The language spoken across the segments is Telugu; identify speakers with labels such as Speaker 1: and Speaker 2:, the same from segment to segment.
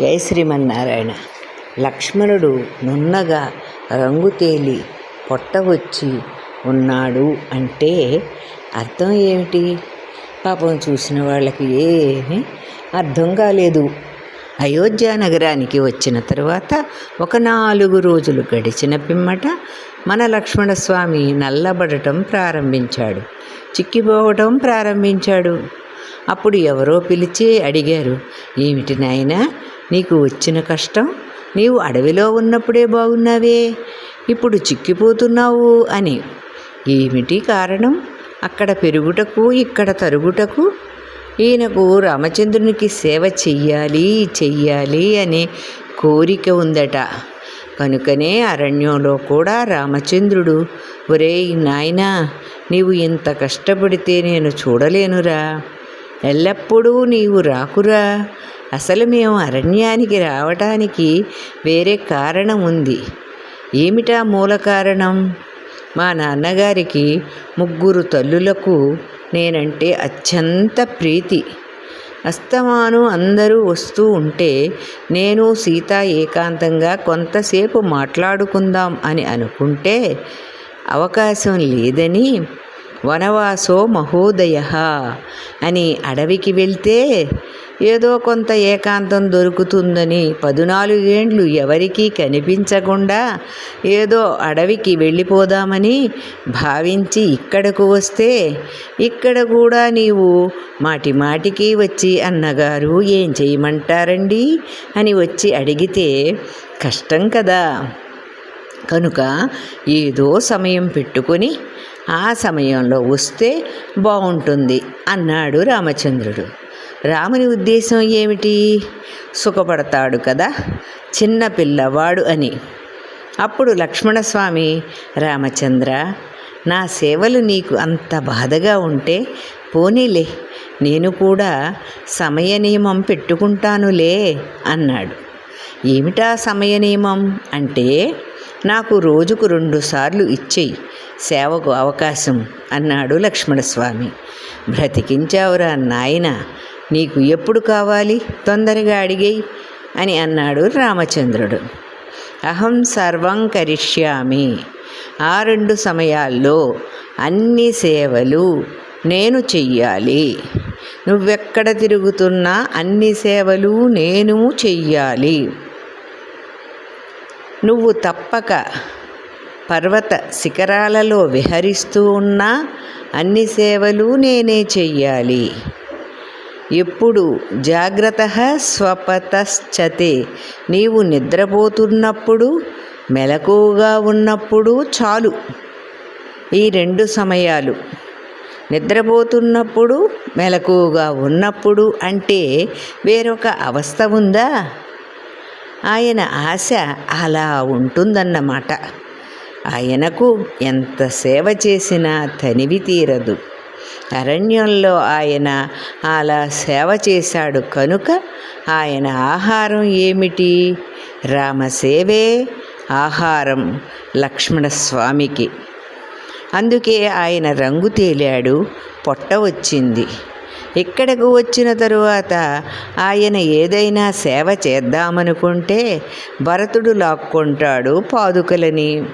Speaker 1: జై శ్రీమన్నారాయణ. లక్ష్మణుడు నున్నగా రంగు తేలి పొట్ట వచ్చి ఉన్నాడు అంటే అర్థం ఏమిటి? పాపం చూసిన వాళ్ళకి ఏమీ అర్థం కాలేదు. అయోధ్య నగరానికి వచ్చిన తరువాత ఒక నాలుగు రోజులు గడిచిన పిమ్మట మన లక్ష్మణస్వామి నల్లబడటం ప్రారంభించాడు. చిక్కిపోవటం ప్రారంభించాడు. అప్పుడు ఎవరో పిలిచి అడిగారు ఏమిటి నాయనా నీకు వచ్చిన కష్టం నీవు అడవిలో ఉన్నప్పుడే బాగున్నావే. ఇప్పుడు చిక్కిపోతున్నావు అని. ఏమిటి కారణం? అక్కడ పెరుగుటకు ఇక్కడ తరుగుటకు? ఈయనకు రామచంద్రునికి సేవ చెయ్యాలి చెయ్యాలి అనే కోరిక ఉందట. కనుకనే అరణ్యంలో కూడా రామచంద్రుడు ఒరేయ్ నాయనా నీవు ఇంత కష్టపడితే నేను చూడలేనురా. ఎల్లప్పుడూ నీవు రాకురా. అసలు మేము అరణ్యానికి రావటానికి వేరే కారణం ఉంది. ఏమిటా మూల కారణం? మా నాన్నగారికి ముగ్గురు తల్లులకు నేనంటే అత్యంత ప్రీతి. అస్తమాను అందరూ వస్తూ ఉంటే నేను సీత ఏకాంతంగా కొంతసేపు మాట్లాడుకుందాం అని అనుకుంటే అవకాశం లేదని వనవాసో మహోదయ అని అడవికి వెళ్తే ఏదో కొంత ఏకాంతం దొరుకుతుందని పదునాలుగేండ్లు ఎవరికీ కనిపించకుండా ఏదో అడవికి వెళ్ళిపోదామని భావించి ఇక్కడకు వస్తే ఇక్కడ కూడా నీవు మాటి మాటికి వచ్చి అన్నగారు ఏం చేయమంటారండి? అని వచ్చి అడిగితే కష్టం కదా. కనుక ఏదో సమయం పెట్టుకొని ఆ సమయంలో వస్తే బాగుంటుంది అన్నాడు రామచంద్రుడు. రాముని ఉద్దేశం ఏమిటి? సుఖపడతాడు కదా చిన్న పిల్లవాడు అని. అప్పుడు లక్ష్మణస్వామి రామచంద్ర నా సేవలు నీకు అంత బాధగా ఉంటే పోనీలే నేను కూడా సమయ నియమం పెట్టుకుంటానులే అన్నాడు. ఏమిటా సమయ నియమం? అంటే నాకు రోజుకు రెండుసార్లు ఇచ్చేయి సేవకు అవకాశం అన్నాడు లక్ష్మణస్వామి. బ్రతికించావురా నాయన నీకు ఎప్పుడు కావాలి? తొందరగా అడిగేయి అని అన్నాడు రామచంద్రుడు. అహం సర్వం కరిష్యామి. ఆ రెండు సమయాల్లో అన్ని సేవలు నేను చెయ్యాలి. నువ్వెక్కడ తిరుగుతున్నా అన్ని సేవలు నేను చెయ్యాలి. నువ్వు తప్పక పర్వత శిఖరాలలో విహరిస్తూ ఉన్నా అన్ని సేవలు నేనే చెయ్యాలి. ఎప్పుడు జాగ్రత్త స్వపతశ్చతే. నీవు నిద్రపోతున్నప్పుడు మెలకుగా ఉన్నప్పుడు చాలు. ఈ రెండు సమయాలు. నిద్రపోతున్నప్పుడు మెలకుగా ఉన్నప్పుడు అంటే వేరొక అవస్థ ఉందా? ఆయన ఆశ అలా ఉంటుందన్నమాట. ఆయనకు ఎంత సేవ చేసినా తనివి తీరదు. అరణ్యంలో ఆయన అలా సేవ చేశాడు కనుక ఆయన ఆహారం ఏమిటి? రామసేవే ఆహారం లక్ష్మణస్వామికి. అందుకే ఆయన రంగు తేలాడు పొట్ట వచ్చింది. ఇక్కడకు వచ్చిన తరువాత ఆయన ఏదైనా సేవ చేద్దామనుకుంటే భరతుడు లాక్కుంటాడు పాదుకలని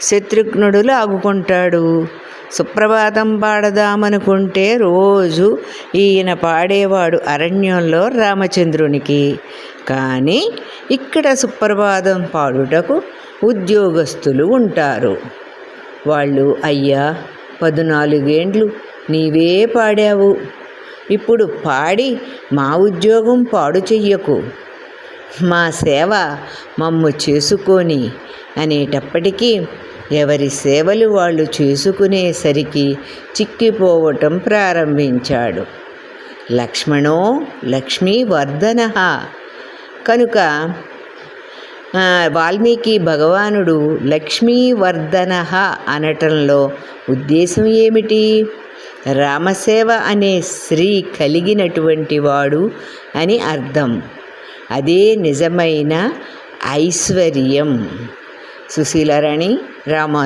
Speaker 1: శత్రుఘ్నుడు లాగుకుంటాడు. సుప్రభాతం పాడదామనుకుంటే రోజు ఈయన పాడేవాడు అరణ్యంలో రామచంద్రునికి. కానీ ఇక్కడ సుప్రభాతం పాడుటకు ఉద్యోగస్తులు ఉంటారు. వాళ్ళు అయ్యా పదునాలుగేండ్లు నీవే పాడావు. ఇప్పుడు పాడి మా ఉద్యోగం పాడు చెయ్యకు. మా సేవ మమ్ము చేసుకొని అనేటప్పటికీ ఎవరి సేవలు వాళ్ళు చేసుకునేసరికి చిక్కిపోవటం ప్రారంభించాడు. లక్ష్మణో లక్ష్మీవర్ధన కనుక వాల్మీకి భగవానుడు లక్ష్మీవర్ధన అనటంలో ఉద్దేశం ఏమిటి? రామసేవ అనే శ్రీ కలిగినటువంటి వాడు అని అర్థం. అదే నిజమైన ఐశ్వర్యం. సుశీలారాణి రామాను